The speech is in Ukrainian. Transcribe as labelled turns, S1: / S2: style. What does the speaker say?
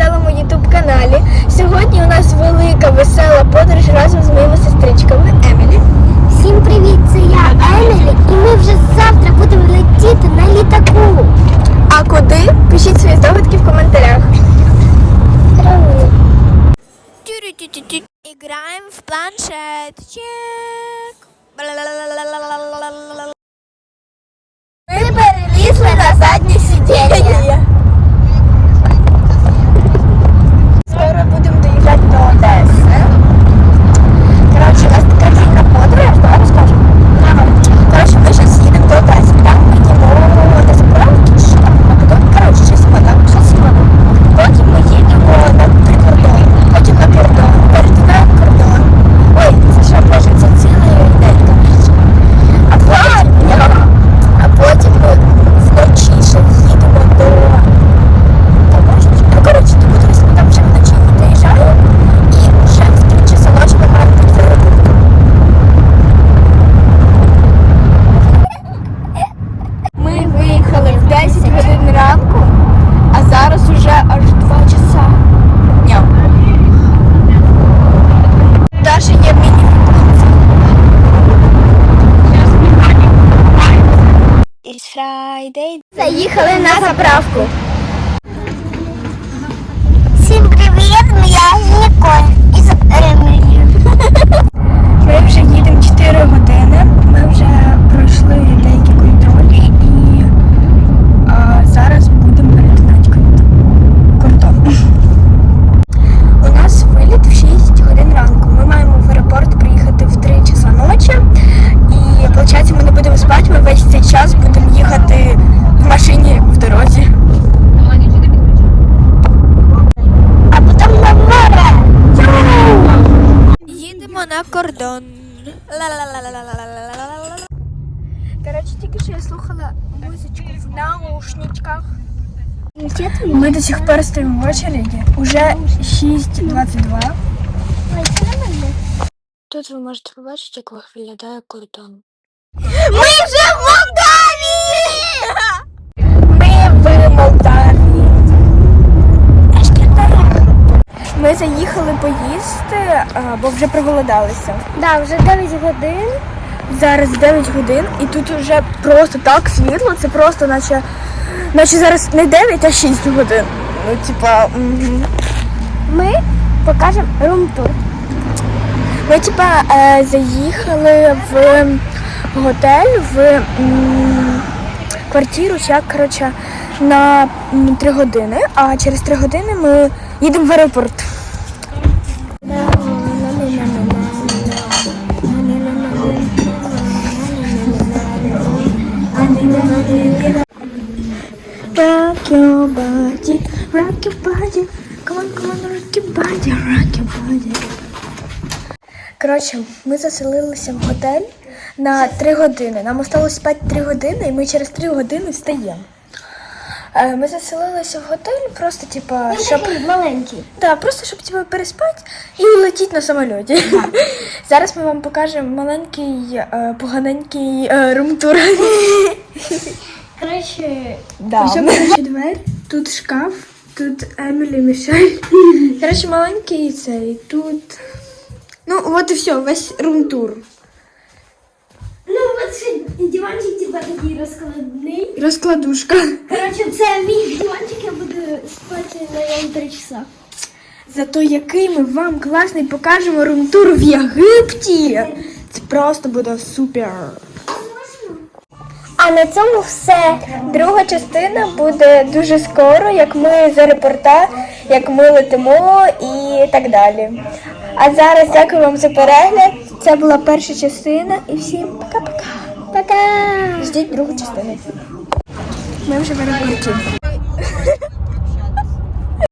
S1: веселому ютуб каналі. Сьогодні у нас велика весела подорож разом з моїми сестричками Емілі.
S2: Всім привіт! Це я Емілі, і ми вже завтра будемо летіти на літаку.
S1: А куди? Пишіть свої здогадки в коментарях.
S3: Играем в планшет. Чек.
S1: Ми перелізли на заднє сидіння. Скоро будемо доїжджати до Одеси. Коротше, у нас така длинна подорож, давай розкажемо. Коротше, ми зараз їдемо до Одеси. Там ми їдемо на заправки, чи що там, а потім, коротше, щось саме так, щось саме. Потім ми їдемо на прикордон, потім на кордон, перетинаємо кордон. Ой, це що, боже, це цілий день, коротше. А потім, а потім ми вночі ще їдемо до Таможні. Ну, коротше, до кудись ми там вже вночі доїжджаємо, і вже в 3 часа ночі ми маємо бути в аеропорту. Ми виїхали в 10 годин ранку, а зараз уже аж 2 часа дня. Даже є міні
S3: It's Friday.
S1: Заїхали на заправку.
S2: Всім привіт! Я Ніколь
S1: кордон. Короче, тільки що я слухала музичку в наушничках. Ми до сих пор стоїмо в очереди. Уже 6.22.
S3: Тут ви можете побачити, як виглядає кордон.
S1: заїхали поїсти, бо вже проголодалися.
S2: Да, вже 9 годин.
S1: Зараз 9 годин і тут вже просто так світло, це просто наче, наче зараз не 9, а 6 годин. Ну, типа, мгм.
S2: Ми покажемо рум-тур.
S1: Ми типа е, заїхали в готель в квартиру, як коротше, на 3 години, а через 3 години ми їдемо в аеропорт. Rock your body, come on, come on, rock your body, rock your body. Коротше, ми заселилися в готель на 3 години. Нам осталось спати 3 години, і ми через 3 години встаємо. Е, Ми заселилися в готель просто, типа, щоб.
S2: маленький.
S1: Да, просто щоб типа, переспати і улетіти на самольоті. Зараз ми вам покажемо маленький, е, поганенький е, румтур.
S2: Коротше,
S1: Да. Ось двері, тут шкаф, тут Емілі Мішель. Коротше, маленький цей, тут. Ну, от і все, весь румтур.
S2: ну от це диванчик типа такий розкладний.
S1: Розкладушка.
S2: Коротше, це мій диванчик, я буду спати на ньому 3 часа.
S1: Зато який ми вам класний покажемо румтур в Єгипті. Це просто буде супер. А на цьому все. Друга частина буде дуже скоро, як ми з аеропорта, як ми летимо і так далі. А зараз дякую вам за перегляд. Це була перша частина і всім пока-пока.
S2: Пока!
S1: Ждіть другу частину. Ми вже в аеропорті.